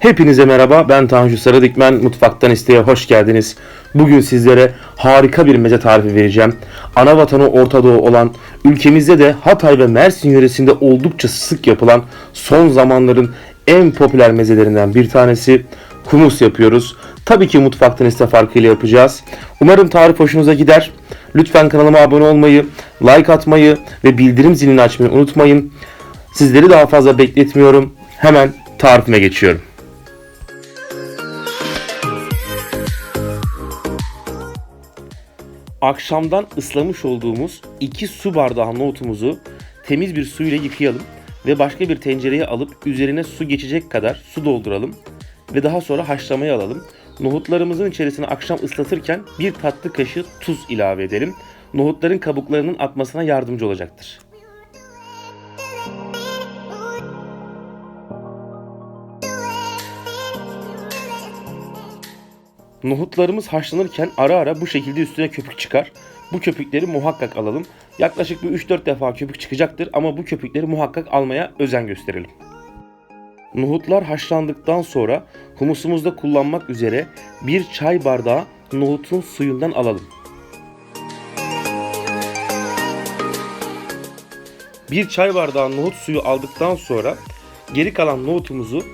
Hepinize merhaba. Ben Tanju Sarıdikmen. Mutfaktan isteye hoş geldiniz. Bugün sizlere harika bir meze tarifi vereceğim. Ana vatanı Orta Doğu olan ülkemizde de Hatay ve Mersin yöresinde oldukça sık yapılan son zamanların en popüler mezelerinden bir tanesi humus yapıyoruz. Tabii ki mutfaktan iste farkıyla yapacağız. Umarım tarif hoşunuza gider. Lütfen kanalıma abone olmayı, like atmayı ve bildirim zilini açmayı unutmayın. Sizleri daha fazla bekletmiyorum. Hemen tarifime geçiyorum. Akşamdan ıslamış olduğumuz 2 su bardağı nohutumuzu temiz bir su ile yıkayalım ve başka bir tencereye alıp üzerine su geçecek kadar su dolduralım ve daha sonra haşlamaya alalım. Nohutlarımızın içerisine akşam ıslatırken bir tatlı kaşığı tuz ilave edelim. Nohutların kabuklarının atmasına yardımcı olacaktır. Nohutlarımız haşlanırken ara ara bu şekilde üstüne köpük çıkar. Bu köpükleri muhakkak alalım. Yaklaşık bir 3-4 defa köpük çıkacaktır ama bu köpükleri muhakkak almaya özen gösterelim. Nohutlar haşlandıktan sonra humusumuzda kullanmak üzere bir çay bardağı nohutun suyundan alalım. Bir çay bardağı nohut suyu aldıktan sonra geri kalan nohutumuzu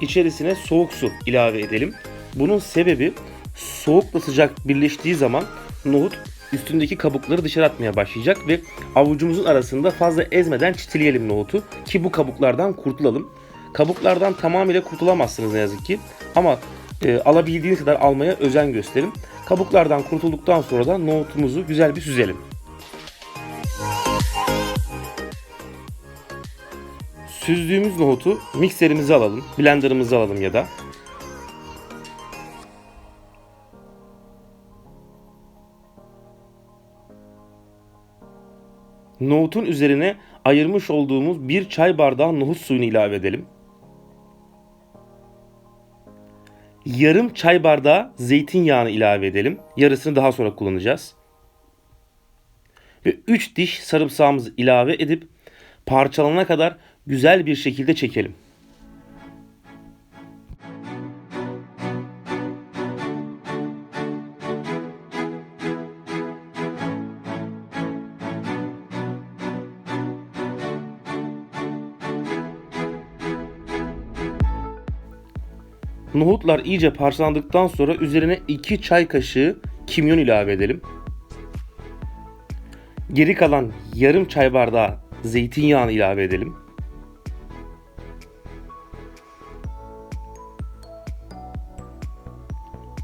içerisine soğuk su ilave edelim. Bunun sebebi soğukla sıcak birleştiği zaman nohut üstündeki kabukları dışarı atmaya başlayacak ve avucumuzun arasında fazla ezmeden çitileyelim nohutu ki bu kabuklardan kurtulalım. Kabuklardan tamamıyla kurtulamazsınız ne yazık ki ama e, alabildiğiniz kadar almaya özen gösterin. Kabuklardan kurtulduktan sonra da nohutumuzu güzel bir süzelim. Süzdüğümüz nohutu mikserimize alalım, blenderımıza alalım ya da Nohutun üzerine ayırmış olduğumuz bir çay bardağı nohut suyunu ilave edelim. Yarım çay bardağı zeytinyağını ilave edelim. Yarısını daha sonra kullanacağız. Ve 3 diş sarımsağımızı ilave edip parçalana kadar güzel bir şekilde çekelim. Nohutlar iyice parçalandıktan sonra üzerine 2 çay kaşığı kimyon ilave edelim. Geri kalan yarım çay bardağı zeytinyağını ilave edelim.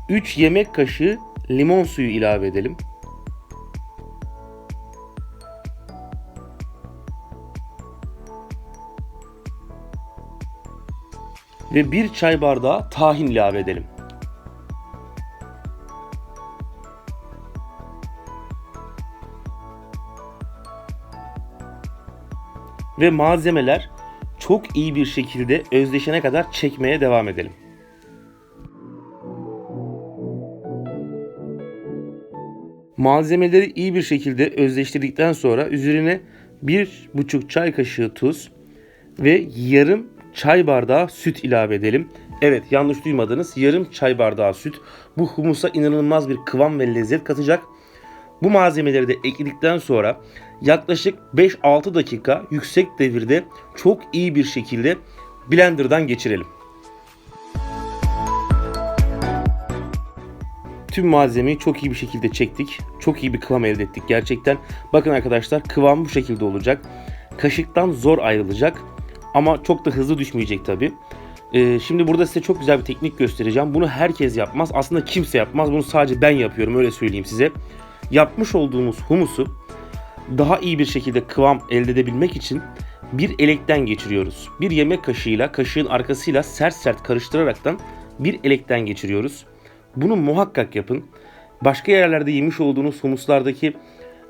Üç yemek kaşığı limon suyu ilave edelim. Ve bir çay bardağı tahin ilave edelim. Ve malzemeler çok iyi bir şekilde özdeşene kadar çekmeye devam edelim. Malzemeleri iyi bir şekilde özleştirdikten sonra üzerine bir buçuk çay kaşığı tuz ve yarım çay bardağı süt ilave edelim. Evet yanlış duymadınız yarım çay bardağı süt. Bu humusa inanılmaz bir kıvam ve lezzet katacak. Bu malzemeleri de ekledikten sonra yaklaşık 5-6 dakika yüksek devirde çok iyi bir şekilde blenderdan geçirelim. Tüm malzemeyi çok iyi bir şekilde çektik. Çok iyi bir kıvam elde ettik gerçekten. Bakın arkadaşlar kıvam bu şekilde olacak. Kaşıktan zor ayrılacak. Ama çok da hızlı düşmeyecek tabi. Ee, şimdi burada size çok güzel bir teknik göstereceğim. Bunu herkes yapmaz. Aslında kimse yapmaz. Bunu sadece ben yapıyorum öyle söyleyeyim size. Yapmış olduğumuz humusu daha iyi bir şekilde kıvam elde edebilmek için bir elekten geçiriyoruz. Bir yemek kaşığıyla kaşığın arkasıyla sert sert karıştıraraktan bir elekten geçiriyoruz. Bunu muhakkak yapın. Başka yerlerde yemiş olduğunuz humuslardaki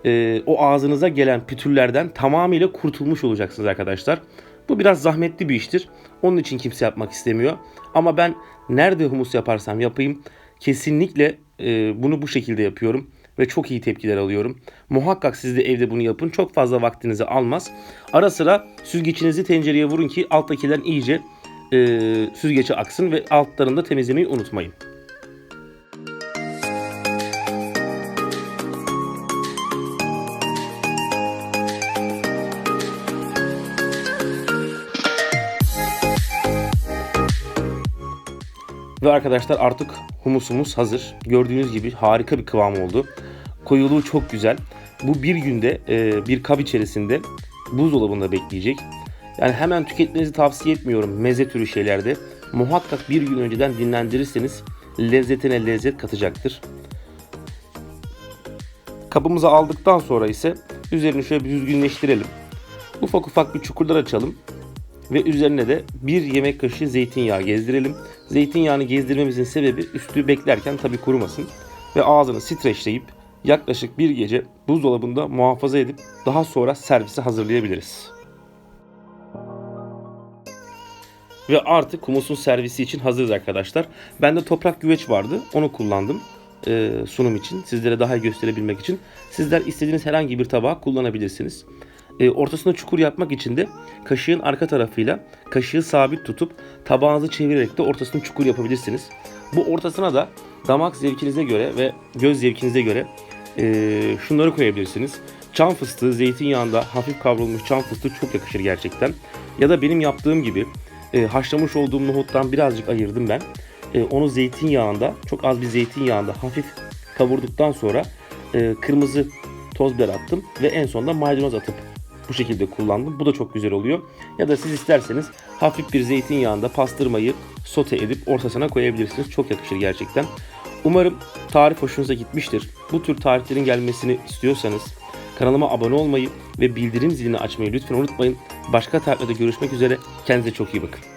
e, o ağzınıza gelen pütürlerden tamamıyla kurtulmuş olacaksınız arkadaşlar. Bu biraz zahmetli bir iştir. Onun için kimse yapmak istemiyor. Ama ben nerede humus yaparsam yapayım kesinlikle e, bunu bu şekilde yapıyorum ve çok iyi tepkiler alıyorum. Muhakkak siz de evde bunu yapın. Çok fazla vaktinizi almaz. Ara sıra süzgeçinizi tencereye vurun ki alttakilerin iyice e, süzgece aksın ve altlarını da temizlemeyi unutmayın. Ve arkadaşlar artık humusumuz hazır. Gördüğünüz gibi harika bir kıvam oldu. Koyuluğu çok güzel. Bu bir günde e, bir kap içerisinde buzdolabında bekleyecek. Yani hemen tüketmenizi tavsiye etmiyorum meze türü şeylerde. Muhakkak bir gün önceden dinlendirirseniz lezzetine lezzet katacaktır. Kabımıza aldıktan sonra ise üzerini şöyle bir düzgünleştirelim. Ufak ufak bir çukurlar açalım ve üzerine de bir yemek kaşığı zeytinyağı gezdirelim. Zeytinyağını gezdirmemizin sebebi üstü beklerken tabi kurumasın ve ağzını streçleyip yaklaşık bir gece buzdolabında muhafaza edip daha sonra servise hazırlayabiliriz. Ve artık humusun servisi için hazırız arkadaşlar. Bende toprak güveç vardı. Onu kullandım e, sunum için. Sizlere daha iyi gösterebilmek için. Sizler istediğiniz herhangi bir tabağı kullanabilirsiniz. E, ortasına çukur yapmak için de kaşığın arka tarafıyla kaşığı sabit tutup tabağınızı çevirerek de ortasına çukur yapabilirsiniz. Bu ortasına da damak zevkinize göre ve göz zevkinize göre e, şunları koyabilirsiniz. Çam fıstığı zeytinyağında hafif kavrulmuş çam fıstığı çok yakışır gerçekten. Ya da benim yaptığım gibi e, haşlamış olduğum nohuttan birazcık ayırdım ben. E, onu zeytinyağında çok az bir zeytinyağında hafif kavurduktan sonra e, kırmızı toz biber attım ve en sonunda maydanoz atıp bu şekilde kullandım. Bu da çok güzel oluyor. Ya da siz isterseniz hafif bir zeytinyağında pastırmayı sote edip ortasına koyabilirsiniz. Çok yakışır gerçekten. Umarım tarif hoşunuza gitmiştir. Bu tür tariflerin gelmesini istiyorsanız kanalıma abone olmayı ve bildirim zilini açmayı lütfen unutmayın. Başka tariflerde görüşmek üzere. Kendinize çok iyi bakın.